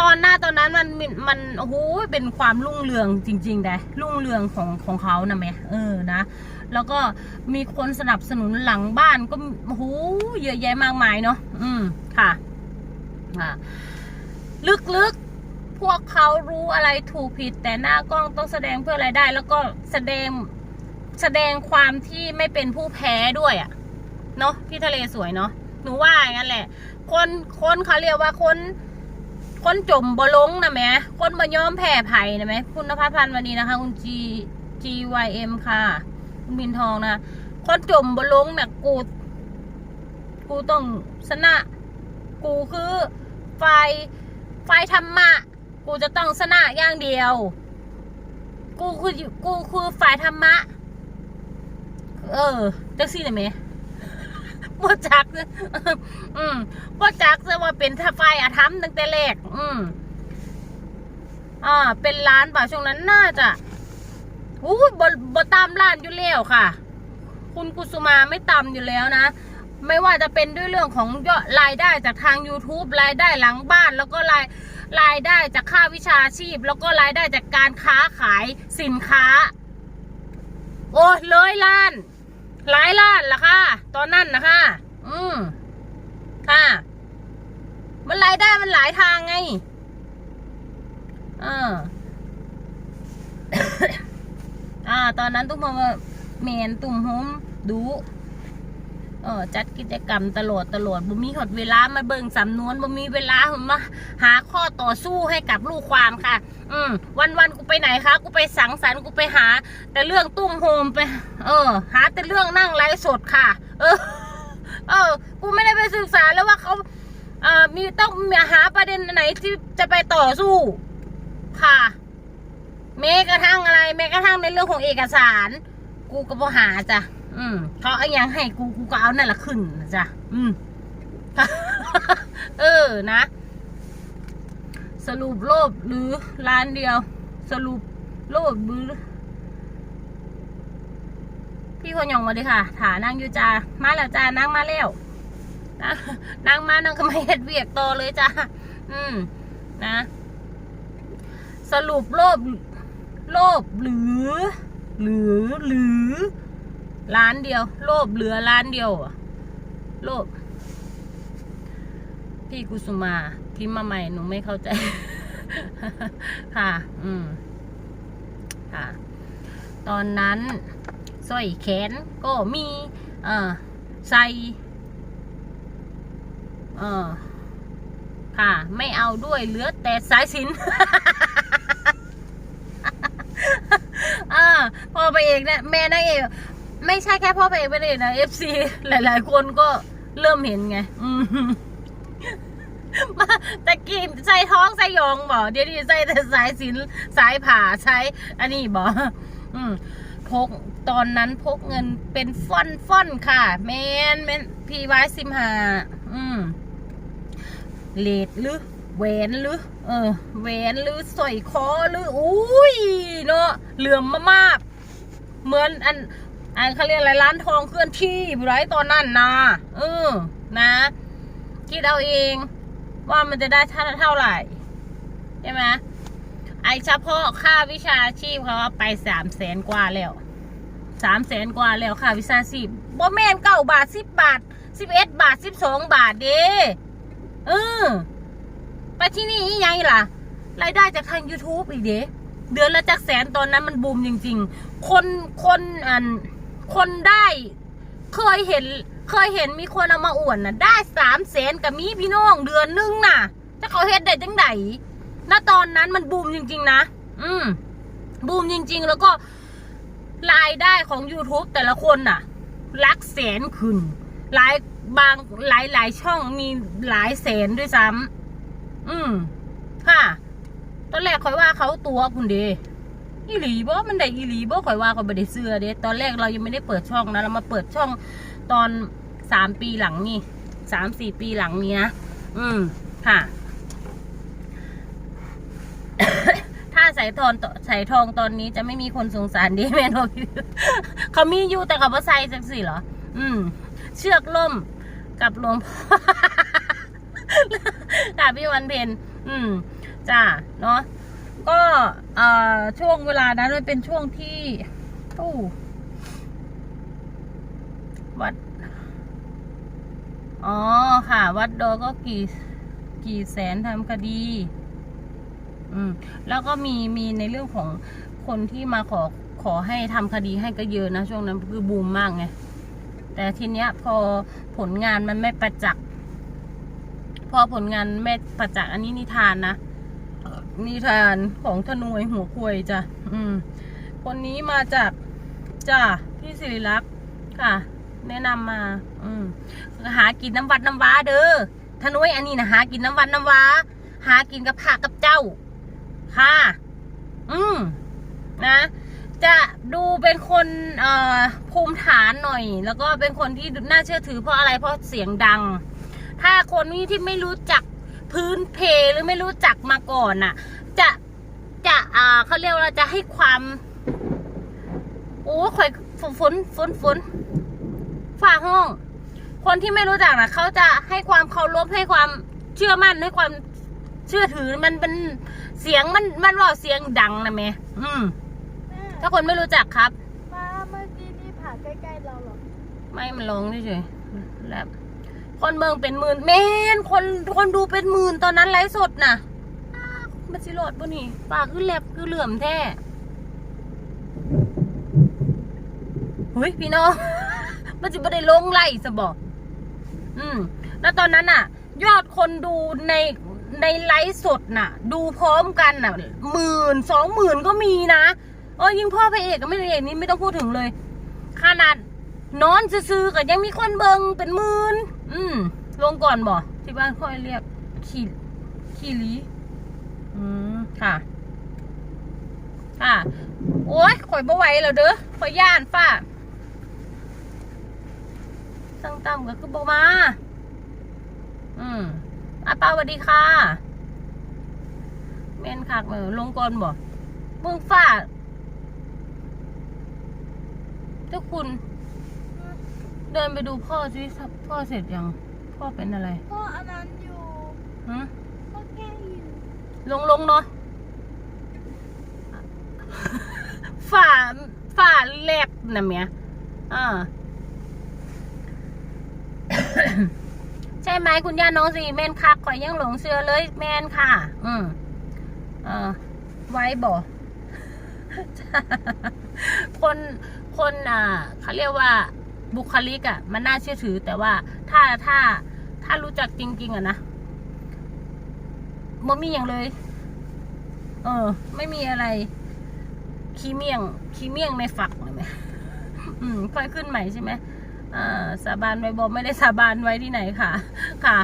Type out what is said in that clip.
ตอนหน้าตอนนั้นมันมันโอ้โหเป็นความรุ่งเรืองจริงๆแต่รุ่งเรืองของของเขานะแม่เออนะ แล้วก็มีคนสนับสนุนหลังบ้านก็โอ้โหเยอะแยะมากมายเนาะอืมค่ะอ่าลึกๆพวกเขารู้อะไรถูกผิด แต่หน้ากล้องต้องแสดงเพื่ออะไรได้ แล้วก็แสดงแสดงความที่ไม่เป็นผู้แพ้ด้วยอะเนาะพี่ทะเลสวยเนาะหนูว่าอย่างนั้นแหละ คนคนเขาเรียกว่าคน คนจมบลงนะแม่คนบ่ยอมแพ้ไผ่นะแม่คุณนภัสพันธ์วันนี้นะคะ คุณ G G Y M ค่ะ คุณบินทองนะ คนจมบลงเนี่ยกูกูต้องชนะ กูคือไฟไฟธรรมะ กูจะต้องชนะอย่างเดียว กูคือกูคือฝ่ายธรรมะ เออจังซี่ได้ไหม บ่จักเลยอืมบ่จักซะว่าเป็นถ้าฝ่ายอาธรรมตั้งแต่แรกอืมอ่า เป็นร้านป่ะช่วงนั้นน่าจะอู้บ่บ่ตามร้านอยู่แล้วค่ะ คุณกุสุมาไม่ต่ำอยู่แล้วนะ ไม่ว่าจะเป็นด้วยเรื่องของยอดรายได้จากทาง YouTube รายได้หลังบ้าน แล้วก็รายรายได้จากค่าวิชาชีพ แล้วก็รายได้จากการค้าขายสินค้า โอ้เลยล้าน หลายล้านละค่ะ ตอนนั้นนะคะ อืมค่ะ มันรายได้มันหลายทางไงอ่าอ่า ตอนนั้นตุ้มมาเมนตุ่มฮุ้มดู ออจัดกิจกรรมตลอดตลอดบ่มีหดเวลามาเบิ่งสำนวนบ่มีเวลามาหาข้อต่อสู้ให้กับลูกความค่ะ อืมวันวันกูไปไหนคะกูไปสังสรรค์กูไปหา แต่เรื่องตุ้มโฮมไป เออ หาแต่เรื่องนั่งไลฟ์สดค่ะ เออ เออ กูไม่ได้ไปศึกษาแล้วว่าเขาเอ่อมีต้องมีหาประเด็นไหนที่จะไปต่อสู้ ค่ะแม้กระทั่งอะไรแม้กระทั่งในเรื่องของเอกสาร กูก็บ่หาจ้ะ อืมเขาเอายังให้กูกูก็เอานั่นละขึ้นนะจ้ะอืมเออนะสรุปโลภหรือร้านเดียว สรุปโลภหรือพี่คนยองมาดิค่ะถานั่งอยู่จ้ามาแล้วจ้านั่งมาแล้วนะนั่งมานั่งก็ไม่เห็ดเวียกโตเลยจ้าอืมนะ สรุปโลภโลภหรือ หรือหรือ ร้านเดียว โลภเหลือร้านเดียวอะโลภพี่กุสุมาพิมพ์มาใหม่หนูไม่เข้าใจ ค่ะ อืม ค่ะ ตอนนั้นสร้อยแขนก็มี เออใส่เออค่ะ ไม่เอาด้วยเหลือแต่สายสินอ่าพอพระเอกเนี่ยแม่นางเอก ไม่ใช่แค่พ่อเอกเป็นเอกนะเอฟซีหลาย ๆ คนก็เริ่มเห็นไงอมาแต่กี้ใส่ท้องใส่ยองบอกเดี๋ยวนี้ใส่แต่สายสินสายผ่าใช้ อันนี้บอกอืมพกตอนนั้นพกเงินเป็นฟ่อนฟ่อนค่ะแมนแมนพีไว้สิมหาอืมเลดหรือแหวนหรือเออแหวนหรือสอยคอหรืออุ้ยเนาะเหลื่อมมากๆเหมือนอัน อันเขาเรียกอะไรร้านทองเคลื่อนที่ไรตอนนั้นนะเออนะคิดเอาเองว่ามันจะได้เท่าเท่าไหร่ใช่ไหมไอเฉพาะค่าวิชาชีพเขาไปสามแสนกว่าแล้วสามแสนกว่าแล้วค่าวิชาชีพบ่แม่นเก้าบาทสิบบาทสิบเอ็ดบาทสิบสองบาทเด้เออไปที่นี่อีกยังล่ะ รายได้จากทาง YouTube อีกเด้เดือนละจากแสนตอนนั้นมันบูมจริง ๆ คนคนอัน คนได้ เคยเห็น เคยเห็นมีคนเอามาอวดนะได้สามแสนกับมีพี่น้องเดือนนึงน่ะถ้าเขาเฮ็ดได้จังไดณตอนนั้นมันบูมจริง ๆ นะ อืม บูมจริง ๆ แล้วก็รายได้ของ YouTube แต่ละคนน่ะลักแสนขึ้น หลายบางหลายหลายช่องมีหลายแสนด้วยซ้ำอืมค่ะ ตอนแรกคอยว่าเขาตัวคุณเด อีหลีบ่มันได้อีหลีบ่คอยว่าเขาไม่ได้เสื้อเด้ตอนแรกเรายังไม่ได้เปิดช่องนะเรามาเปิดช่องตอนสามปีหลังนี่สามสี่ปีหลังนี้นะอืมค่ะ ถ้าใส่ทองใส่ทองตอนนี้จะไม่มีคนสงสารดีแม่นบ่พี่เขามีอยู่แต่เขาบ่ใส่จังสิเหรออืม เชือกล่มกับหลวงพ่อค่ะพี่วันเพ็ญอืมจ้าเนาะ ก็ช่วงเวลานั้นมันเป็นช่วงที่ตู้วัด อ๋อค่ะ วัดโดก็กี่กี่แสนทำคดี อืม แล้วก็มีมีในเรื่องของคนที่มาขอขอให้ทำคดีให้ก็เยอะนะ ช่วงนั้นคือบูมมากไง แต่ทีเนี้ย พอผลงานมันไม่ประจักษ์ พอผลงานไม่ประจักษ์อันนี้นิทานนะ นิทานของธนวยหัวควยจ้ะอืมคนนี้มาจากจ้ะพี่สิริลักษ์ค่ะ แนะนำมา อืมหากินน้ำวัดน้ำว้าเด้อธนวยอันนี้นะหากินน้ำวัดน้ำว้าหากินกับผักกับเจ้า ค่ะ อืมนะ จะดูเป็นคนเอ่อภูมิฐานหน่อย แล้วก็เป็นคนที่น่าเชื่อถือเพราะอะไรเพราะเสียงดัง ถ้าคนนี้ที่ไม่รู้จัก พื้นเพหรือไม่รู้จักมาก่อนน่ะ จะจะอ่าเขาเรียกว่าจะให้ความโอ้ข่อยฝนฝนฝนฝนฝ่าห้อง คนที่ไม่รู้จักนะเขาจะให้ความเคารพให้ความเชื่อมั่นให้ความเชื่อถือมันเป็นเสียงมันมันว่าเสียงดังนะแม่อืม แม่ถ้าคนไม่รู้จักครับมาเมื่อกี้นี่ผ่านใกล้ๆเราเหรอ ไม่มันลงเฉยๆแล้ว คนเมืองเป็นหมื่นเมนคนคนดูเป็นหมื่นตอนนั้นไลฟ์สดน่ะมันสิโหลดป่นี่ปากคือแลบคือเหลื่อมแท้เฮ้ยพี่น้อง มันจะไม่ได้ลงไล่สบอกอืม แล้วตอนนั้นน่ะ ยอดคนดูในในไลฟ์สดน่ะ ดูพร้อมกันน่ะหมื่นสองหมื่นก็มีนะเออยิงพ่อพระเอกกับไม่พระเอกนี่ไม่ต้องพูดถึงเลย ขนาดนอนซื้อๆก็ยังมีคนเบิงเป็นหมื่น อืม ลงก่อนบ่ที่บ้านค่อยเรียกขี่ขี่ลีอืมค่ะ ค่ะ โอ้ยข่อยบ่ไหวแล้วเด้อข่อยย่านฝ้าตั้งต่ำก็คือบ่มา อืมอาป้าสวัสดีค่ะแม่นคักเออลงก่อนบ่มึงฝ้าเจ้าคุณ เดินไปดูพ่อสิพ่อเสร็จยัง พ่อเป็นอะไรพ่ออันนั้นอยู่ฮะพ่อแก้อยู่ลงลงเนาะฝ่าฝ่าแลบนะเมียอ่าใช่ไหมคุณย่าน้องสีแมนคักข่อยยังหลงเชื่อเลยแมนค่ะ อืมเออไว้บ่คนคนอ่าเขาเรียกว่า บุคลิกอะ่ะ มันน่าเชื่อถือ แต่ว่าถ้าถ้าถ้ารู้จักจริง ๆอะนะบ่มีอย่างเลย เออ ไม่มีอะไร ขี้เมี่ยง ขี้เมี่ยงในฝักเลยไหมอืม ค่อยขึ้นใหม่ใช่ไหมอ่าสาบานไว้บอกไม่ได้สาบานไว้ที่ไหนค่ะ ค่ะ